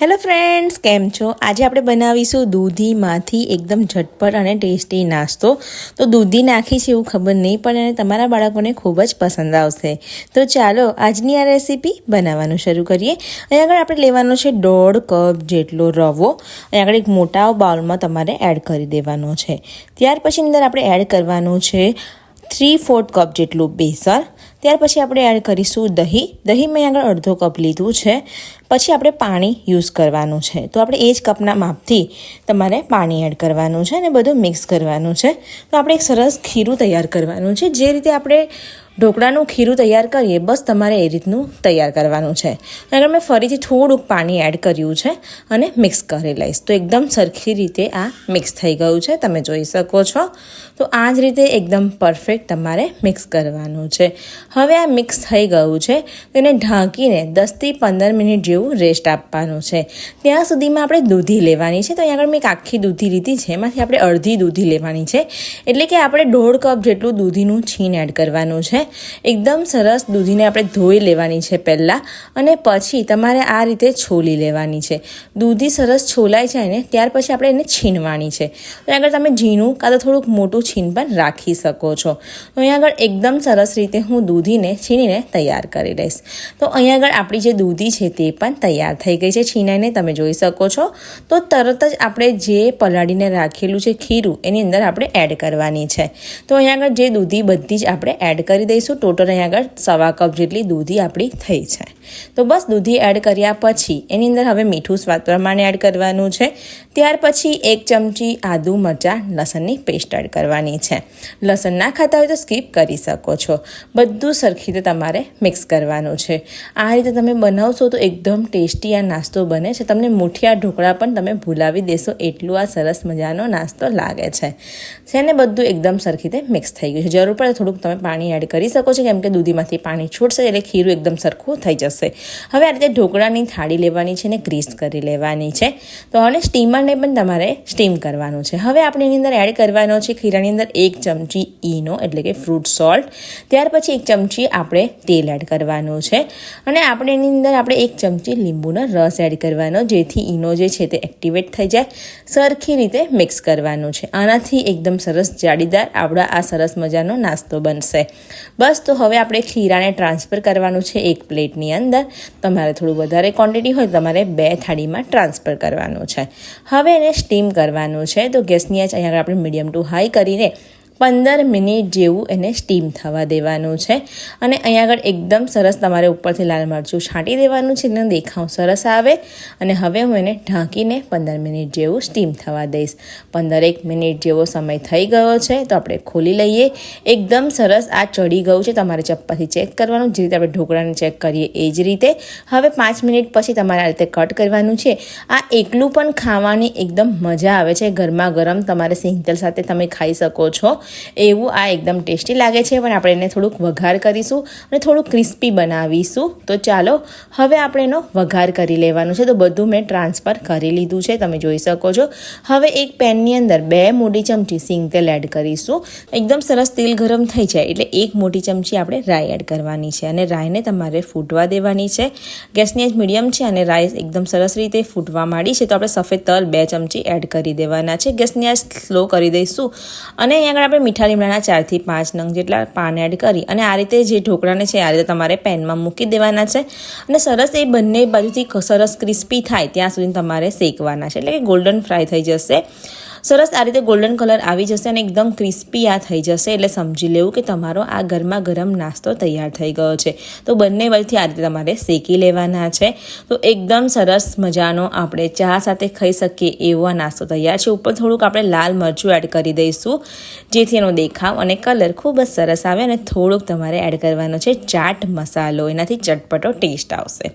Hello friends, કેમ છો? આજે આપણે બનાવીશું દૂધીમાંથી એકદમ ઝટપટ અને ટેસ્ટી નાસ્તો. તો દૂધી નાખી છે એવું ખબર નહીં, પણ અને તમારા બાળકોને ખૂબ જ પસંદ આવશે. તો ચાલો, આજની આ રેસીપી બનાવવાનું શરૂ કરીએ. અહીં આગળ આપણે લેવાનો છે દોઢ કપ જેટલો રવો. અહીં આગળ એક મોટા બાઉલમાં તમારે એડ કરી દેવાનો છે. ત્યાર પછી અંદર આપણે એડ કરવાનું છે થ્રી ફોર્થ કપ જેટલું બેસન ત્યાર પછી આપણે એડ કરીશું દહીં. દહીં મેં આગળ અડધો કપ લીધું છે. પછી આપણે પાણી યુઝ કરવાનું છે. તો આપણે એ જ કપના માપથી તમારે પાણી એડ કરવાનું છે અને બધું મિક્સ કરવાનું છે. તો આપણે એક સરસ ખીરું તૈયાર કરવાનું છે. જે રીતે આપણે ઢોકળાનું ખીરું તૈયાર કરીએ, બસ તમારે એ રીતનું તૈયાર કરવાનું છે. આગળ મેં ફરીથી થોડુંક પાણી એડ કર્યું છે અને મિક્સ કરી લઈશ, તો એકદમ સરખી રીતે આ મિક્સ થઈ ગયું છે. તમે જોઈ શકો છો. તો આ જ રીતે એકદમ પરફેક્ટ તમારે મિક્સ કરવાનું છે. હવે આ મિક્સ થઈ ગયું છે, તેને ઢાંકીને દસથી પંદર મિનિટ જેવું રેસ્ટ આપવાનું છે. ત્યાં સુધીમાં આપણે દૂધી લેવાની છે. તો અહીં આગળ મેં એક આખી દૂધી લીધી છે, એમાંથી આપણે અડધી દૂધી લેવાની છે. એટલે કે આપણે દોઢ કપ જેટલું દૂધીનું છીણ એડ કરવાનું છે. એકદમ સરસ દૂધીને આપણે ધોઈ લેવાની છે પહેલાં અને પછી તમારે આ રીતે છોલી લેવાની છે. દૂધી સરસ છોલાઈ જાય ને, ત્યાર પછી આપણે એને છીનવાની છે. તો આગળ તમે ઝીણું કાં તો થોડુંક મોટું છીન પણ રાખી શકો છો. તો અહીં આગળ એકદમ સરસ રીતે હું દૂધીને છીનીને તૈયાર કરી લઈશ. તો અહીં આગળ આપણી જે દૂધી છે તે પણ તૈયાર થઈ ગઈ છે. છીનાઈને તમે જોઈ શકો છો. તો તરત જ આપણે જે પલાળીને રાખેલું છે ખીરું, એની અંદર આપણે એડ કરવાની છે. તો અહીં આગળ જે દૂધી બધી જ આપણે એડ કરી દઈશું. દઈશું ટોટલ અહીં આગળ સવા કપ જેટલી દૂધી આપણી થઈ છે. તો બસ દૂધી એડ કર્યા પછી એની અંદર હવે મીઠું સ્વાદ પ્રમાણે એડ કરવાનું છે. ત્યાર પછી એક ચમચી આદુ મરચાં લસણની પેસ્ટ એડ કરવાની છે. લસણ ના ખાતા હોય તો સ્કીપ કરી શકો છો. બધું સરખી રીતે તમારે મિક્સ કરવાનું છે. આ રીતે તમે બનાવશો તો એકદમ ટેસ્ટી આ નાસ્તો બને છે. તમને મુઠિયા ઢોકળા પણ તમે ભૂલાવી દેશો એટલું આ સરસ મજાનો નાસ્તો લાગે છે. છે બધું એકદમ સરખી રીતે મિક્સ થઈ ગયું છે. જરૂર પડે થોડુંક તમે પાણી એડ કરી શકો છો. કેમ કે દૂધીમાંથી પાણી છૂટશે એટલે ખીરું એકદમ સરખું થઈ જશે. હવે આ રીતે ઢોકળાની થાળી લેવાની છે ને ગ્રીસ કરી લેવાની છે. તો હવે સ્ટીમરને પણ તમારે સ્ટીમ કરવાનું છે. હવે આપણે એની અંદર એડ કરવાનો છે ખીરાની અંદર એક ચમચી ઈનો, એટલે કે ફ્રૂટ સોલ્ટ. ત્યાર પછી એક ચમચી આપણે તેલ એડ કરવાનું છે. અને આપણે એની અંદર આપણે એક ચમચી લીંબુનો રસ એડ કરવાનો, જેથી ઈનો જે છે તે એક્ટિવેટ થઈ જાય. સરખી રીતે મિક્સ કરવાનું છે. આનાથી એકદમ સરસ જાડીદાર આપણા આ સરસ મજાનો નાસ્તો બનશે. બસ, તો હવે આપણે ખીરાને ટ્રાન્સફર કરવાનું છે એક પ્લેટની અંદર. તમારે થોડું વધારે ક્વોન્ટિટી હોય તમારે બે થાળીમાં ટ્રાન્સફર કરવાનું છે. હવે એને સ્ટીમ કરવાનું છે. તો ગેસની આંચ અહીંયા આપણે મીડિયમ ટુ હાઈ કરીને પંદર મિનિટ જેવું એને સ્ટીમ થવા દેવાનું છે. અને અહીંયા આગળ એકદમ સરસ તમારે ઉપરથી લાલ મરચું છાંટી દેવાનું છે. એનો દેખાવ સરસ આવે. અને હવે હું એને ઢાંકીને પંદર મિનિટ જેવું સ્ટીમ થવા દઈશ. પંદરેક મિનિટ જેવો સમય થઈ ગયો છે, તો આપણે ખોલી લઈએ. એકદમ સરસ આ ચડી ગયું છે. તમારે ચપ્પાથી ચેક કરવાનું. જે રીતે આપણે ઢોકળાને ચેક કરીએ એ જ રીતે. હવે પાંચ મિનિટ પછી તમારે આ રીતે કટ કરવાનું છે. આ એકલું પણ ખાવાની એકદમ મજા આવે છે. ગરમા ગરમ તમારે સિંગતેલ સાથે તમે ખાઈ શકો છો. એવું આ એકદમ ટેસ્ટી લાગે છે પણ આપણે એને થોડુંક વઘાર કરીશું અને થોડુંક ક્રિસ્પી બનાવીશું. તો ચાલો, હવે આપણે એનો વઘાર કરી લેવાનું છે. તો બધું મેં ટ્રાન્સફર કરી લીધું છે, તમે જોઈ શકો છો. હવે એક પેનની અંદર બે મોટી ચમચી સિંગ તેલ એડ કરીશું. એકદમ સરસ તેલ ગરમ થઈ જાય એટલે એક મોટી ચમચી આપણે રાઈ એડ કરવાની છે અને રાઈને તમારે ફૂટવા દેવાની છે. ગેસની એજ મીડિયમ છે અને રાઈ એકદમ સરસ રીતે ફૂટવા માંડી છે. તો આપણે સફેદ તલ બે ચમચી એડ કરી દેવાના છે. ગેસની આંચ સ્લો કરી દઈશું. અને અહીંયા આગળ આપણે આપણે મીઠા લીમડાના ચારથી પાંચ નંગ જેટલા પાન એડ કરી અને આ રીતે જે ઢોકળાને છે, આ રીતે તમારે પેનમાં મૂકી દેવાના છે અને સરસ એ બંને બાજુથી સરસ ક્રિસ્પી થાય ત્યાં સુધી તમારે શેકવાના છે. એટલે કે ગોલ્ડન ફ્રાય થઈ જશે. સરસ આ રીતે ગોલ્ડન કલર આવી જશે અને એકદમ ક્રિસ્પી આ થઈ જશે. એટલે સમજી લેવું કે તમારો આ ગરમા ગરમ નાસ્તો તૈયાર થઈ ગયો છે. તો બંને બાજુથી આ રીતે તમારે શેકી લેવાના છે. તો એકદમ સરસ મજાનો આપણે ચા સાથે ખાઈ શકીએ એવો આ નાસ્તો તૈયાર છે. ઉપર થોડુંક આપણે લાલ મરચું એડ કરી દઈશું. જેથી એનો દેખાવ અને કલર ખૂબ જ સરસ આવે અને થોડુંક તમારે એડ કરવાનો છે ચાટ મસાલો. એનાથી ચટપટો ટેસ્ટ આવશે.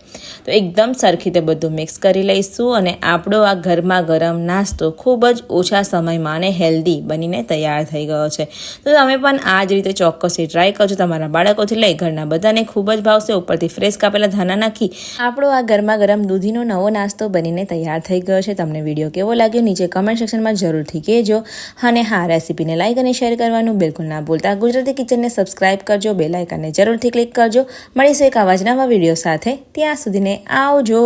તો એકદમ સરખી રીતે બધું મિક્સ કરી લઈશું અને આપણો આ ગરમા ગરમ નાસ્તો ખૂબ જ ઓછા ઓછા સમયમાં અને હેલ્ધી બનીને તૈયાર થઈ ગયો છે. તો તમે પણ આ જ રીતે ચોક્કસથી ટ્રાય કરજો. તમારા બાળકોથી લઈ ઘરના બધાને ખૂબ જ ભાવશે. ઉપરથી ફ્રેશ કાપેલા ધાના નાખી આપણો આ ગરમા ગરમ દૂધીનો નવો નાસ્તો બનીને તૈયાર થઈ ગયો છે. તમને વીડિયો કેવો લાગ્યો નીચે કમેન્ટ સેક્શનમાં જરૂરથી કહેજો. અને હા રેસીપીને લાઈક અને શેર કરવાનું બિલકુલ ના ભૂલતા. ગુજરાતી કિચનને સબસ્ક્રાઇબ કરજો. બે લાઇકને જરૂરથી ક્લિક કરજો. મળીશું એક આવા નવા વીડિયો સાથે. ત્યાં સુધીને આવજો.